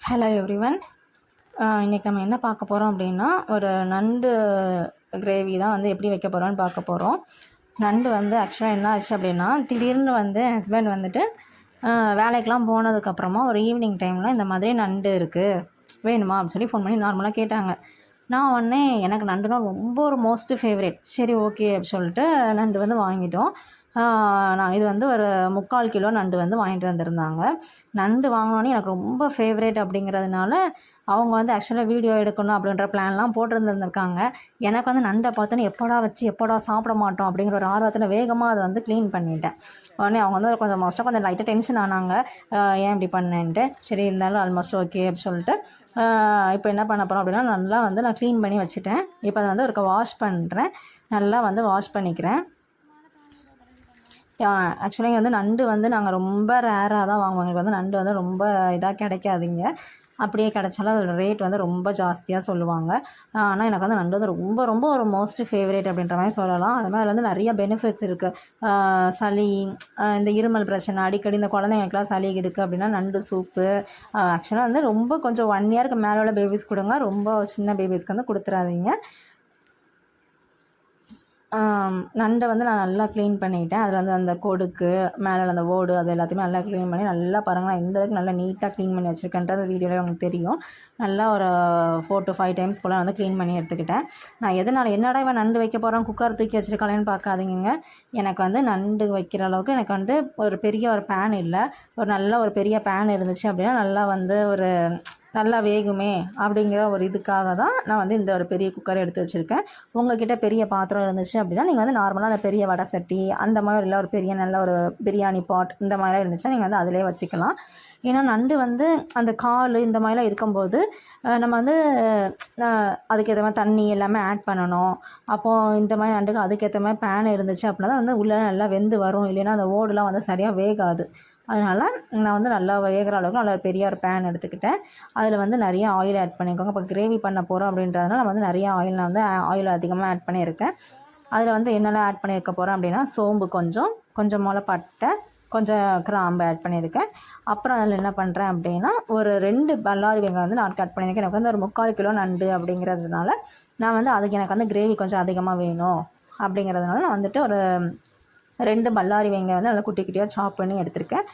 Hello everyone இன்றைக்கி நம்ம என்ன பார்க்க போகிறோம் அப்படின்னா ஒரு நண்டு கிரேவி தான் வந்து எப்படி வைக்க போகிறோம்னு பார்க்க போகிறோம் நண்டு வந்து ஆக்சுவலாக என்ன ஆச்சு அப்படின்னா திடீர்னு வந்து என் ஹஸ்பண்ட் வந்துட்டு வேலைக்கெலாம் போனதுக்கப்புறமா ஒரு ஈவினிங் டைமில் இந்த மாதிரி நண்டு இருக்குது வேணுமா அப்படின்னு சொல்லி ஃபோன் பண்ணி நார்மலாக கேட்டாங்க. நான் உடனே எனக்கு நண்டுனா ரொம்ப ஒரு மோஸ்ட் ஃபேவரேட் சரி ஓகே அப்படின்னு சொல்லிட்டு நண்டு வந்து வாங்கிட்டோம். நான் இது வந்து ஒரு முக்கால் கிலோ நண்டு வந்து வாங்கிட்டு வந்திருந்தாங்க. நண்டு வாங்கினோன்னே எனக்கு ரொம்ப ஃபேவரேட் அப்படிங்கிறதுனால அவங்க வந்து ஆக்சுவலாக வீடியோ எடுக்கணும் அப்படின்ற பிளான்லாம் போட்டிருந்துருந்துருக்காங்க. எனக்கு வந்து நண்டை பார்த்தோன்னே எப்படா வச்சு எப்படா சாப்பிட மாட்டோம் அப்படிங்கிற ஒரு ஆர்வத்தில் வேகமாக அதை வந்து க்ளீன் பண்ணிட்டேன். உடனே அவங்க வந்து கொஞ்சம் மோஸ்ட்டாக கொஞ்சம் லைட்டாக டென்ஷன் ஆனாங்க. ஏன் இப்படி பண்ணேன்ட்டு. சரி இருந்தாலும் ஆல்மோஸ்ட் ஓகே அப்படின்னு சொல்லிட்டு இப்போ என்ன பண்ண போகிறோம் அப்படின்னா நல்லா வந்து நான் க்ளீன் பண்ணி வச்சுட்டேன். இப்போ அதை வந்து ஒருக்க வாஷ் பண்ணுறேன் நல்லா வந்து வாஷ் பண்ணிக்கிறேன். ஆக்சுவலி வந்து நண்டு வந்து நாங்கள் ரொம்ப ரேராக தான் வாங்குவோம். எங்களுக்கு வந்து நண்டு வந்து ரொம்ப இதாக கிடைக்காதுங்க. அப்படியே கிடைச்சாலும் அதோட ரேட் வந்து ரொம்ப ஜாஸ்தியாக சொல்லுவாங்க. ஆனால் எனக்கு வந்து நண்டு வந்து ரொம்ப ரொம்ப ஒரு மோஸ்ட் ஃபேவரேட் அப்படின்ற மாதிரி சொல்லலாம். அது மாதிரி அதில் வந்து நிறைய பெனிஃபிட்ஸ் இருக்குது சளி இந்த இருமல் பிரச்சனை அடிக்கடி இந்த குழந்தைங்களுக்குலாம் சளி இருக்குது அப்படின்னா நண்டு சூப்பு ஆக்சுவலாக வந்து ரொம்ப கொஞ்சம் ஒன் இயருக்கு மேலே உள்ள பேபிஸ் கொடுங்க. ரொம்ப சின்ன பேபிஸ்க்கு வந்து கொடுத்துறாதீங்க. நண்டை வந்து நான் நல்லா க்ளீன் பண்ணிக்கிட்டேன். அதில் வந்து அந்த கொடுக்கு மேலே அந்த ஓடு அது எல்லாத்தையுமே நல்லா க்ளீன் பண்ணி நல்லா பாருங்கள் நான் அளவுக்கு நல்லா நீட்டாக க்ளீன் பண்ணி வச்சுருக்கேன்றது வீடியோவில் உங்களுக்கு தெரியும். நல்லா ஒரு ஃபோர் டு ஃபைவ் டைம்ஸ் போல் வந்து க்ளீன் பண்ணி எடுத்துக்கிட்டேன். நான் எதனால் என்னடா இவன் நண்டு வைக்க போகிறான் குக்கர் தூக்கி வச்சுருக்காளேன்னு பார்க்காதீங்க எனக்கு வந்து நண்டு வைக்கிற அளவுக்கு எனக்கு வந்து ஒரு பெரிய ஒரு பேன் இல்லை. ஒரு நல்ல ஒரு பெரிய பேன் இருந்துச்சு அப்படின்னா நல்லா வந்து ஒரு நல்லா வேகுமே அப்படிங்கிற ஒரு இதுக்காக தான் நான் வந்து இந்த ஒரு பெரிய குக்கர் எடுத்து வச்சுருக்கேன். உங்ககிட்ட பெரிய பாத்திரம் இருந்துச்சு அப்படின்னா நீங்கள் வந்து நார்மலாக அந்த பெரிய வடை சட்டி அந்த மாதிரி இல்லை ஒரு பெரிய நல்ல ஒரு பிரியாணி பாட் இந்த மாதிரிலாம் இருந்துச்சுன்னா நீங்கள் வந்து அதிலே வச்சுக்கலாம். ஏன்னா நண்டு வந்து அந்த கால் இந்த மாதிரிலாம் இருக்கும்போது நம்ம வந்து அதுக்கேற்ற மாதிரி தண்ணி எல்லாமே ஆட் பண்ணணும். அப்போது இந்த மாதிரி நண்டுக்கு அதுக்கேற்ற மாதிரி பேன் இருந்துச்சு அப்படின்னா தான் வந்து உள்ளே நல்லா வெந்து வரும். இல்லைன்னா அந்த ஓடுலாம் வந்து சரியாக வேகாது. அதனால் நான் வந்து நல்லா வேகிற அளவுக்கு நல்ல ஒரு பெரிய ஒரு பேன் எடுத்துக்கிட்டேன். அதில் வந்து நிறைய ஆயில் ஆட் பண்ணிக்கோங்க. இப்போ கிரேவி பண்ண போகிறோம் அப்படின்றதுனால நான் வந்து நிறைய ஆயில் நான் வந்து ஆயில் அதிகமாக ஆட் பண்ணியிருக்கேன். அதில் வந்து என்னெல்லாம் ஆட் பண்ணியிருக்க போகிறேன் அப்படின்னா சோம்பு கொஞ்சம் கொஞ்சம் முளைப்பட்டை கொஞ்சம் கிராம்பு ஆட் பண்ணியிருக்கேன். அப்புறம் அதில் என்ன பண்ணுறேன் அப்படின்னா ஒரு ரெண்டு பல்லாரி வெங்காயம் வந்து நான் கட் பண்ணியிருக்கேன். எனக்கு வந்து ஒரு முக்கால் கிலோ நண்டு அப்படிங்கிறதுனால நான் வந்து அதுக்கு எனக்கு வந்து கிரேவி கொஞ்சம் அதிகமாக வேணும் அப்படிங்கிறதுனால நான் வந்துட்டு ஒரு ரெண்டு பல்லாரி வெங்காயம் வந்து நல்லா குட்டி குட்டியாக சாப் பண்ணி எடுத்திருக்கேன்.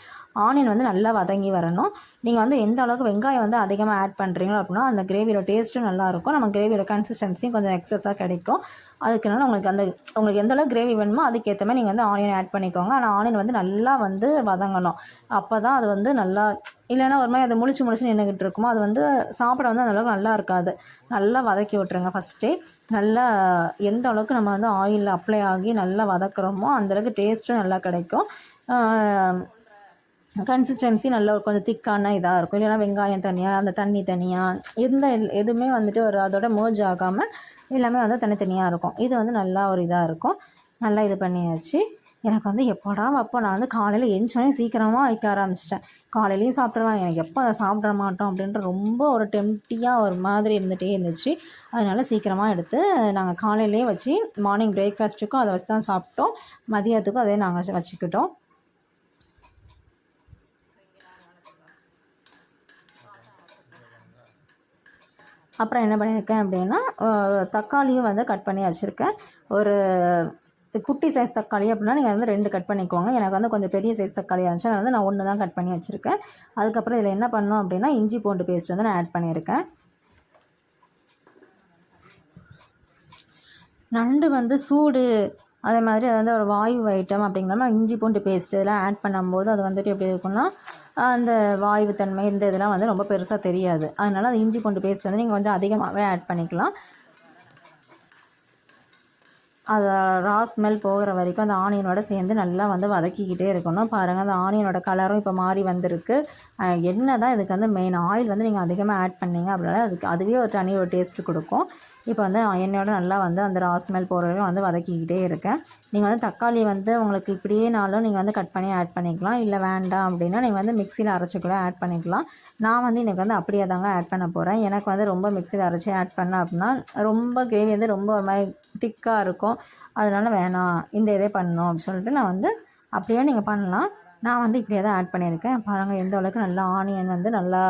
ஆனியன் வந்து நல்லா வதங்கி வரணும். நீங்கள் வந்து எந்த அளவுக்கு வெங்காயம் வந்து அதிகமாக ஆட் பண்ணுறீங்களோ அப்படின்னா அந்த கிரேவியோட டேஸ்ட்டும் நல்லாயிருக்கும் நம்ம கிரேவியோட கன்சிஸ்டன்சியும் கொஞ்சம் எக்ஸஸாக கிடைக்கும். அதுக்குனால உங்களுக்கு அந்த உங்களுக்கு எந்த அளவுக்கு கிரேவி வேணுமோ அதுக்கேற்ற மாதிரி நீங்கள் வந்து ஆனியன் ஆட் பண்ணிக்கோங்க. ஆனால் ஆனியன் வந்து நல்லா வந்து வதங்கணும். அப்போ தான் அது வந்து நல்லா இல்லைன்னா ஒரு மாதிரி அதை முழிச்சு முழிச்சு நின்றுக்கிட்டு இருக்குமோ அது வந்து சாப்பிட வந்து அந்தளவுக்கு நல்லா இருக்காது. நல்லா வதக்கி விட்ருங்க ஃபஸ்ட்டே நல்லா எந்த அளவுக்கு நம்ம வந்து ஆயிலில் அப்ளை ஆகி நல்லா வதக்குறோமோ அந்தளவுக்கு டேஸ்ட்டும் நல்லா கிடைக்கும். கன்சிஸ்டன்சி நல்ல ஒரு கொஞ்சம் திக்கான இதாக இருக்கும். இல்லைன்னா வெங்காயம் தனியாக அந்த தண்ணி தனியாக எந்த எதுவுமே வந்துட்டு ஒரு அதோட மோஜ் ஆகாமல் எல்லாமே வந்து தனித்தனியாக இருக்கும். இது வந்து நல்லா ஒரு இதாக இருக்கும். நல்லா இது பண்ணியாச்சு. எனக்கு வந்து எப்போடா வைப்போம் நான் வந்து காலையில் எஞ்சோடனே சீக்கிரமாக வைக்க ஆரம்பிச்சிட்டேன். காலையிலையும் சாப்பிட்ருவேன் எனக்கு எப்போ அதை சாப்பிட மாட்டோம் அப்படின்ற ரொம்ப ஒரு டெம்ட்டியாக ஒரு மாதிரி இருந்துகிட்டே இருந்துச்சு. அதனால சீக்கிரமாக எடுத்து நாங்கள் காலையிலேயே வச்சு மார்னிங் பிரேக்ஃபாஸ்ட்டுக்கும் அதை வச்சு தான் சாப்பிட்டோம். மதியத்துக்கும் அதே நாங்கள் வச்சுக்கிட்டோம். அப்புறம் என்ன பண்ணியிருக்கேன் அப்படின்னா தக்காளியும் வந்து கட் பண்ணி வச்சுருக்கேன். ஒரு குட்டி சைஸ் தக்காளி அப்படின்னா நீங்கள் வந்து ரெண்டு கட் பண்ணிக்கோங்க. எனக்கு வந்து கொஞ்சம் பெரிய சைஸ் தக்காளியாக இருந்துச்சு அதை வந்து நான் ஒன்று தான் கட் பண்ணி வச்சுருக்கேன். அதுக்கப்புறம் இதில் என்ன பண்ணோம் அப்படின்னா இஞ்சி பூண்டு பேஸ்ட் வந்து நான் ஆட் பண்ணியிருக்கேன். நண்டு வந்து சூடு அதே மாதிரி அது வந்து ஒரு வாயு ஐட்டம் அப்படிங்கிறமா இஞ்சி பூண்டு பேஸ்ட் இதெல்லாம் ஆட் பண்ணும்போது அது வந்துட்டு எப்படி இருக்கும்னா அந்த வாயு தன்மை இந்த இதெல்லாம் வந்து ரொம்ப பெருசாக தெரியாது. அதனால அந்த இஞ்சி பூண்டு பேஸ்ட் வந்து நீங்கள் கொஞ்சம் அதிகமாகவே ஆட் பண்ணிக்கலாம். அது ரா ஸ்மெல் போகிற வரைக்கும் அந்த ஆனியனோட சேர்ந்து நல்லா வந்து வதக்கிக்கிட்டே இருக்கணும். பாருங்கள் அந்த ஆனியனோட கலரும் இப்போ மாறி வந்திருக்கு. என்ன தான் இதுக்கு வந்து மெயின் ஆயில் வந்து நீங்கள் அதிகமாக ஆட் பண்ணீங்க அப்படின்னா அதுக்கு அதுவே ஒரு தனி ஒரு டேஸ்ட் கொடுக்கும். இப்போ வந்து எண்ணெயோட நல்லா வந்து அந்த ரா ஸ்மெல் போகிற வரைக்கும் வந்து வதக்கிக்கிட்டே இருக்கேன். நீங்கள் வந்து தக்காளி வந்து உங்களுக்கு இப்படியே நாளும் நீங்கள் வந்து கட் பண்ணி ஆட் பண்ணிக்கலாம். இல்லை வேண்டாம் அப்படின்னா நீங்கள் வந்து மிக்சியில் அரைச்சி கூட ஆட் பண்ணிக்கலாம். நான் வந்து எனக்கு வந்து அப்படியே தாங்க ஆட் பண்ண போகிறேன் எனக்கு வந்து ரொம்ப மிக்சியில் அரைச்சி ஆட் பண்ண அப்படின்னா ரொம்ப கிரேவி வந்து ரொம்ப ஒரு மாதிரி திக்காக இருக்கும். அதனால் வேணாம். இந்த இதே பண்ணணும் அப்படின்னு சொல்லிட்டு நான் வந்து அப்படியே நீங்கள் பண்ணலாம். நான் வந்து இப்படியே தான் ஆட் பண்ணியிருக்கேன். பாருங்கள் எந்த அளவுக்கு நல்லா ஆனியன் வந்து நல்லா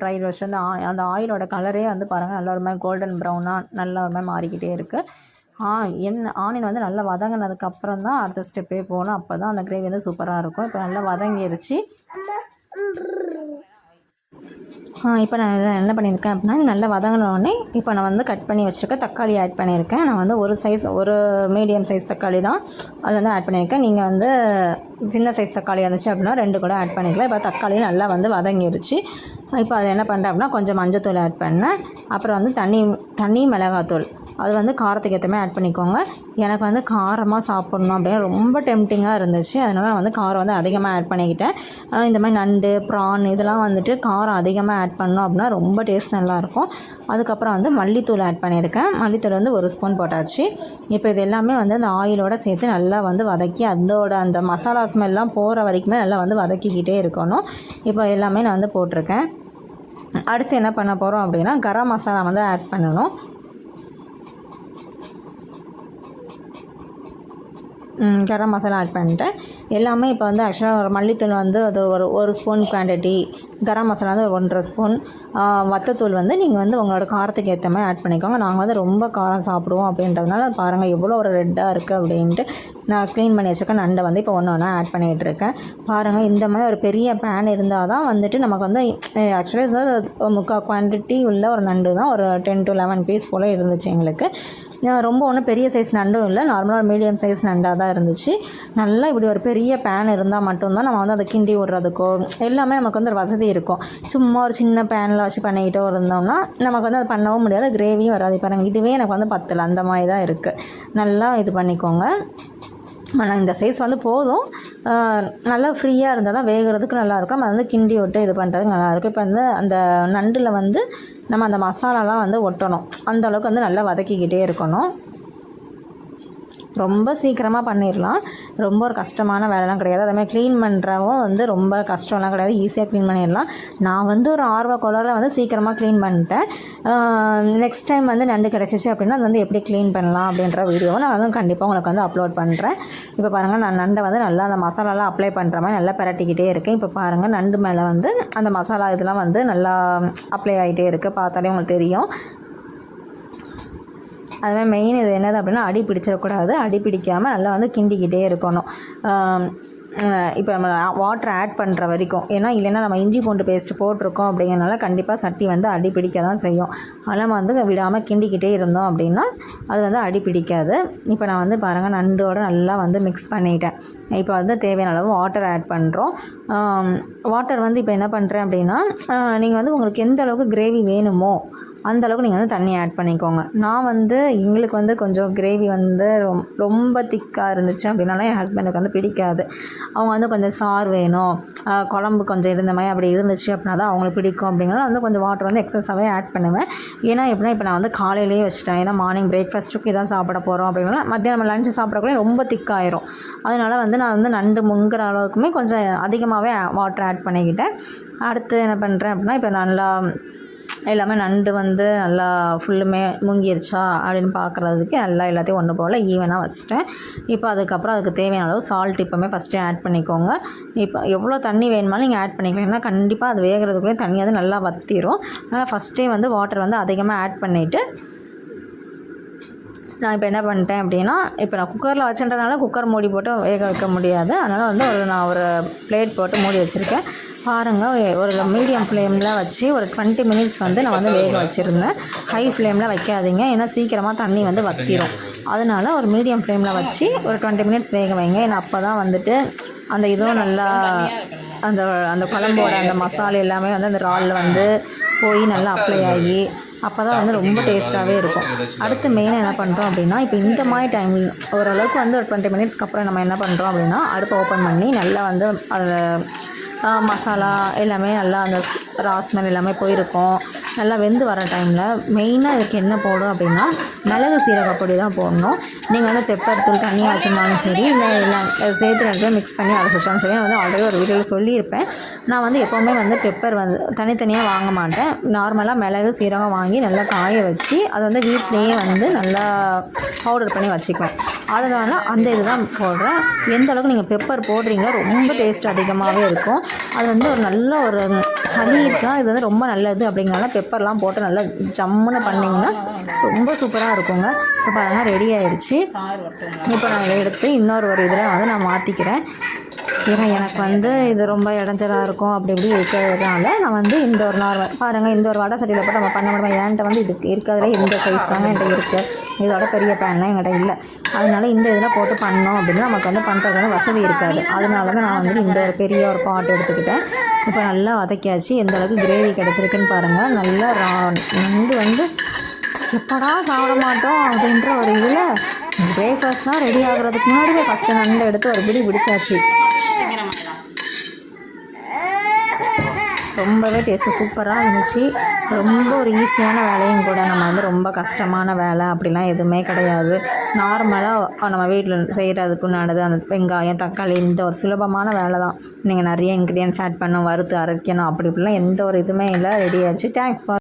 ட்ரை ரோஸ்ட் வந்து அந்த ஆயிலோட கலரே வந்து பாருங்கள் நல்லா ஒரு மாதிரி கோல்டன் ப்ரௌனாக நல்லா ஒரு மாதிரி மாறிக்கிட்டே இருக்குது ஆ என் ஆனியன் வந்து நல்லா வதங்கினதுக்கப்புறம் தான் அடுத்த ஸ்டெப்பே போகணும். அப்போ தான் அந்த கிரேவி வந்து சூப்பராக இருக்கும். இப்போ நல்லா வதங்கிருச்சு. இப்போ நான் இதில் என்ன பண்ணியிருக்கேன் அப்படின்னா நல்லா வதங்கினோடனே இப்போ நான் வந்து கட் பண்ணி வச்சுருக்க தக்காளி ஆட் பண்ணியிருக்கேன் நான் வந்து ஒரு சைஸ் ஒரு மீடியம் சைஸ் தக்காளி தான் அது வந்து ஆட் பண்ணியிருக்கேன் நீங்கள் வந்து சின்ன சைஸ் தக்காளி இருந்துச்சு அப்படின்னா ரெண்டு கூட ஆட் பண்ணிக்கலாம். இப்போ தக்காளி நல்லா வந்து வதங்கிருச்சு. இப்போ அதில் என்ன பண்ணுறேன் அப்படின்னா கொஞ்சம் மஞ்சத்தூள் ஆட் பண்ணேன். அப்புறம் வந்து தண்ணி தண்ணி மிளகாத்தூள். அது வந்து காரத்துக்கு ஏற்ற மாதிரி ஆட் பண்ணிக்கோங்க. எனக்கு வந்து காரமாக சாப்பிட்ணும் அப்படின்னு ரொம்ப டெம்டிங்காக இருந்துச்சு. அதனால் நான் வந்து காரம் வந்து அதிகமாக ஆட் பண்ணிக்கிட்டேன். இந்த மாதிரி நண்டு ப்ரான் இதெல்லாம் வந்துட்டு காரம் அதிகமாக ஆட் பண்ணோம் அப்படின்னா ரொம்ப டேஸ்ட் நல்லாயிருக்கும் அதுக்கப்புறம் வந்து மல்லித்தூள் ஆட் பண்ணியிருக்கேன். மல்லித்தூள் வந்து ஒரு ஸ்பூன் போட்டாச்சு. இப்போ இது எல்லாமே வந்து அந்த ஆயிலோட சேர்த்து நல்லா வந்து வதக்கி அதோட அந்த மசாலா ஸ்மெல்லாம் போகிற வரைக்குமே நல்லா வந்து வதக்கிக்கிட்டே இருக்கணும். இப்போ எல்லாமே நான் வந்து போட்டிருக்கேன். அடுத்து என்ன பண்ண போகிறோம் அப்படின்னா கரம் மசாலா வந்து ஆட் பண்ணணும். கரம் மசாலா ஆட் பண்ணிட்டேன். எல்லாமே இப்போ வந்து ஆக்சுவலாக ஒரு மல்லித்தூள் வந்து அது ஒரு ஒரு ஸ்பூன் குவான்டிட்டி கரம் மசாலா வந்து ஒரு ஒன்றரை ஸ்பூன் வத்தத்தூள் வந்து நீங்கள் வந்து உங்களோட காரத்துக்கு ஏற்ற மாதிரி ஆட் பண்ணிக்கோங்க. நாங்கள் வந்து ரொம்ப காரம் சாப்பிடுவோம் அப்படின்றதுனால பாருங்கள் எவ்வளோ ஒரு ரெட்டாக இருக்குது அப்படின்ட்டு நான் க்ளீன் பண்ணி வச்சுருக்கேன். நண்டை வந்து இப்போ ஒன்று ஒன்றா ஆட் பண்ணிகிட்டு இருக்கேன். பாருங்கள் இந்த மாதிரி ஒரு பெரிய பேன் இருந்தால் தான் வந்துட்டு நமக்கு வந்து ஆக்சுவலாக முக்கால் குவான்டிட்டி உள்ள ஒரு நண்டு தான் ஒரு டென் டு லெவன் பீஸ் போல் இருந்துச்சு எங்களுக்கு. ரொம்ப ஒன்றும் பெரிய சைஸ் நண்டும் இல்லை. நார்மலாக ஒரு மீடியம் சைஸ் நண்டாக தான் இருந்துச்சு. நல்லா இப்படி ஒரு பெரிய பேன் இருந்தால் மட்டும்தான் நம்ம வந்து அதை கிண்டி விடுறதுக்கோ எல்லாமே நமக்கு வந்து ஒரு வசதி இருக்கும். சும்மா ஒரு சின்ன பேனில் வச்சு பண்ணிக்கிட்டோ இருந்தோம்னா நமக்கு வந்து அது பண்ணவும் முடியாது. கிரேவியும் வராது. பாருங்கள் இதுவே எனக்கு வந்து பத்தில். அந்த மாதிரி தான் இருக்குது நல்லா இது பண்ணிக்கோங்க. ஆனால் இந்த சைஸ் வந்து போதும். நல்லா ஃப்ரீயாக இருந்தால் தான் வேகிறதுக்கு நல்லாயிருக்கும் நம்ம வந்து கிண்டி விட்டு இது பண்ணுறதுக்கு நல்லாயிருக்கும் இப்போ வந்து அந்த நண்டில் வந்து நம்ம அந்த மசாலாலாம் வந்து ஒட்டணும். அந்த அளவுக்கு வந்து நல்லா வதக்கிக்கிட்டே இருக்கணும். ரொம்ப சீக்கிரமாக பண்ணிடலாம் ரொம்ப ஒரு கஷ்டமான வேலைலாம் கிடையாது. அதேமாதிரி க்ளீன் பண்ணுறவும் வந்து ரொம்ப கஷ்டம்லாம் கிடையாது. ஈஸியாக க்ளீன் பண்ணிடலாம் நான் வந்து ஒரு ஆர்வ கோளாறில் வந்து சீக்கிரமாக க்ளீன் பண்ணிட்டேன். நெக்ஸ்ட் டைம் வந்து நண்டு கிடச்சிச்சு அப்படின்னா அது வந்து எப்படி க்ளீன் பண்ணலாம் அப்படின்ற வீடியோவை நான் வந்து கண்டிப்பாக உங்களுக்கு வந்து அப்லோட் பண்ணுறேன் இப்போ பாருங்கள் நான் நண்டை வந்து நல்லா அந்த மசாலாலாம் அப்ளை பண்ணுற மாதிரி நல்லா பரட்டிக்கிட்டே இருக்கேன். இப்போ பாருங்கள் நண்டு மேலே வந்து அந்த மசாலா இதெல்லாம் வந்து நல்லா அப்ளை ஆகிட்டே இருக்குது பார்த்தாலே உங்களுக்கு தெரியும். அதுமாதிரி மெயின் இது என்னது அப்படின்னா அடி பிடிச்சிடக்கூடாது. அடி பிடிக்காமல் நல்லா வந்து கிண்டிக்கிட்டே இருக்கணும். இப்போ நம்ம வாட்டர் ஆட் பண்ணுற வரைக்கும். ஏன்னா இல்லைன்னா நம்ம இஞ்சி பூண்டு பேஸ்ட் போட்டிருக்கோம் அப்படிங்கிறனால கண்டிப்பாக சட்டி வந்து அடி பிடிக்க தான் செய்யும் ஆனால் வந்து விடாமல் கிண்டிக்கிட்டே இருந்தோம் அப்படின்னா அது வந்து அடி பிடிக்காது. இப்போ நான் வந்து பாருங்கள் நண்டோட நல்லா வந்து மிக்ஸ் பண்ணிட்டேன். இப்போ வந்து தேவையான அளவு வாட்டர் ஆட் பண்ணுறோம் வாட்டர் வந்து இப்போ என்ன பண்ணுறேன் அப்படின்னா நீங்கள் வந்து உங்களுக்கு எந்த அளவுக்கு கிரேவி வேணுமோ அந்தளவுக்கு நீங்கள் வந்து தண்ணி ஆட் பண்ணிக்கோங்க. நான் வந்து எங்களுக்கு வந்து கொஞ்சம் கிரேவி வந்து ரொம்- ரொம்ப திக்காக இருந்துச்சு அப்படின்னால என் ஹஸ்பண்டுக்கு வந்து பிடிக்காது. அவங்க வந்து கொஞ்சம் சார் வேணும் குழம்பு கொஞ்சம் இருந்த மாதிரி அப்படி இருந்துச்சு அப்படின்னா தான் அவங்களுக்கு பிடிக்கும் அப்படிங்கிறத வந்து கொஞ்சம் வாட்டர் வந்து எக்ஸஸாகவே ஆட் பண்ணுவேன். ஏன்னா எப்படின்னா இப்போ நான் வந்து காலையிலேயே வச்சுட்டேன். ஏன்னா மார்னிங் பிரேக்ஃபாஸ்ட்டுக்கு இதான் சாப்பிட போகிறோம் அப்படின்னா மத்தியானம் லஞ்சு சாப்பிடக்குள்ளே ரொம்ப திக்காயிரும் அதனால வந்து நான் வந்து நண்டு முங்குற அளவுக்குமே கொஞ்சம் அதிகமாகவே வாட்டர் ஆட் பண்ணிக்கிட்டேன். அடுத்து என்ன பண்ணுறேன் அப்படின்னா இப்போ நல்லா எல்லாமே நண்டு வந்து நல்லா ஃபுல்லுமே முங்கிருச்சா அப்படின்னு பார்க்குறதுக்கு நல்லா எல்லாத்தையும் ஒன்று போல் ஈவனாக வச்சுட்டேன். இப்போ அதுக்கப்புறம் அதுக்கு தேவையான அளவு சால்ட் இப்போமே ஃபஸ்ட்டே ஆட் பண்ணிக்கோங்க. இப்போ எவ்வளோ தண்ணி வேணுமாலும் நீங்கள் ஆட் பண்ணிக்கலாம். ஏன்னா கண்டிப்பாக அது வேகிறதுக்குள்ளே தண்ணி வந்து நல்லா வற்றிரும் அதனால் ஃபஸ்ட்டே வந்து வாட்டர் வந்து அதிகமாக ஆட் பண்ணிவிட்டு நான் இப்போ என்ன பண்ணிட்டேன் அப்படின்னா இப்போ நான் குக்கரில் வச்சுன்றதுனால குக்கர் மூடி போட்டு வேக வைக்க முடியாது. அதனால் வந்து ஒரு நான் ஒரு பிளேட் போட்டு மூடி வச்சுருக்கேன். பாருங்கள் ஒரு மீடியம் ஃப்ளேமில் வச்சு ஒரு டுவெண்ட்டி மினிட்ஸ் வந்து நான் வந்து வேக வச்சுருந்தேன். ஹை ஃப்ளேமில் வைக்காதீங்க ஏன்னா சீக்கிரமாக தண்ணி வந்து வற்றிரும் அதனால ஒரு மீடியம் ஃப்ளேமில் வச்சு ஒரு டுவெண்ட்டி மினிட்ஸ் வேக வைங்க. ஏன்னா அப்போ தான் வந்துட்டு அந்த இதுவும் நல்லா அந்த அந்த குழம்போட அந்த மசாலா எல்லாமே வந்து அந்த இறாலில் வந்து போய் நல்லா அப்ளை ஆகி அப்போ தான் வந்து ரொம்ப டேஸ்ட்டாகவே இருக்கும். அடுத்து மெயினாக என்ன பண்ணுறோம் அப்படின்னா இப்போ இந்த மாதிரி டைம் ஓரளவுக்கு வந்து ஒரு டுவெண்ட்டி மினிட்ஸ்க்கு அப்புறம் நம்ம என்ன பண்ணுறோம் அப்படின்னா அடுப்பை ஓப்பன் பண்ணி நல்லா வந்து அதில் மசாலா எல்லாமே நல்லா அந்த ரா ஸ்மெல் எல்லாமே போயிருக்கும். நல்லா வெந்து வர டைமில் மெயினாக இதுக்கு என்ன போடும் அப்படின்னா மிளகு சீரகப்பொடி தான் போடணும். நீங்கள் வந்து பெப்பர் தூள் தண்ணியாக வச்சுருந்தாலும் சரி இல்லை எல்லாம் சேர்த்து ரெண்டு மிக்ஸ் பண்ணி அரைச்சி வச்சாலும் சரி நான் வந்து ஆல்ரெடி ஒரு வீடியோவில் சொல்லியிருப்பேன். நான் வந்து எப்போவுமே வந்து பெப்பர் வந்து தனித்தனியாக வாங்க மாட்டேன். நார்மலாக மிளகு சீரகம் வாங்கி நல்லா காய வச்சு அதை வந்து வீட்டிலேயே வந்து நல்லா பவுடர் பண்ணி வச்சுக்குவேன். அதனால் அந்த இதுதான் போடுறேன். எந்த அளவுக்கு நீங்கள் பெப்பர் போடுறீங்களோ ரொம்ப டேஸ்ட் அதிகமாகவே இருக்கும். அது வந்து ஒரு நல்ல ஒரு சளி இருக்கா இது வந்து ரொம்ப நல்லது அப்படிங்கிறனால பெப்பர்லாம் போட்டு நல்லா ஜம்முன்னு பண்ணிங்கன்னா ரொம்ப சூப்பராக இருக்குங்க. இப்போ பாருங்கள் ரெடி ஆயிடுச்சு இப்போ நான் எடுத்து இன்னொரு ஒரு இதில் வந்து நான் மாற்றிக்கிறேன் ஏன்னா எனக்கு வந்து இது ரொம்ப இடைஞ்சலாக இருக்கும். அப்படி இப்படி இருக்கிறதுனால நான் வந்து இந்த ஒரு நார்மல் பாருங்கள் இந்த ஒரு வடை சட்டியில் போட்டு நம்ம பண்ண முடியும்? என்கிட்ட வந்து இது இருக்கிறதுல இந்த சைஸ் தாங்க என்கிட்ட இருக்குது இதோட பெரிய பேன்லாம் என்கிட்ட இல்லை. அதனால இந்த இதில் போட்டு பண்ணோம் அப்படின்னா நமக்கு வந்து பண்ணுறது வந்து வசதி இருக்காது. அதனால தான் நான் வந்து இந்த ஒரு பெரிய ஒரு பாட் எடுத்துக்கிட்டேன். இப்போ நல்லா வதக்கியாச்சு. எந்த அளவுக்கு கிரேவி கிடச்சிருக்குன்னு பாருங்கள் நல்லா ரா நண்டு வந்து எப்படா சாப்பிட மாட்டோம் அப்படின்ற ஒரு இதில் பிரேக்ஃபாஸ்ட்லாம் ரெடி ஆகுறதுக்கு முன்னாடியே ஃபஸ்ட்டு நண்டை எடுத்து ஒரு பிடி பிடிச்சாச்சு. ரொம்பவே டேஸ்ட்டு சூப்பராக இருந்துச்சு. ரொம்ப ஒரு ஈஸியான வேலையும் கூட. நம்ம வந்து ரொம்ப கஷ்டமான வேலை அப்படிலாம் எதுவுமே கிடையாது. நார்மலாக நம்ம வீட்டில் செய்கிறதுக்கு உண்டானது அந்த வெங்காயம் தக்காளி இந்த ஒரு சுலபமான வேலை தான். நீங்கள் நிறைய இன்க்ரீடியன்ஸ் ஆட் பண்ணணும் வறுத்து அரைக்கணும் அப்படி இப்படிலாம் எந்த ஒரு இதுவுமே இல்லை. ரெடி ஆச்சு தேங்க்ஸ் ஃபார்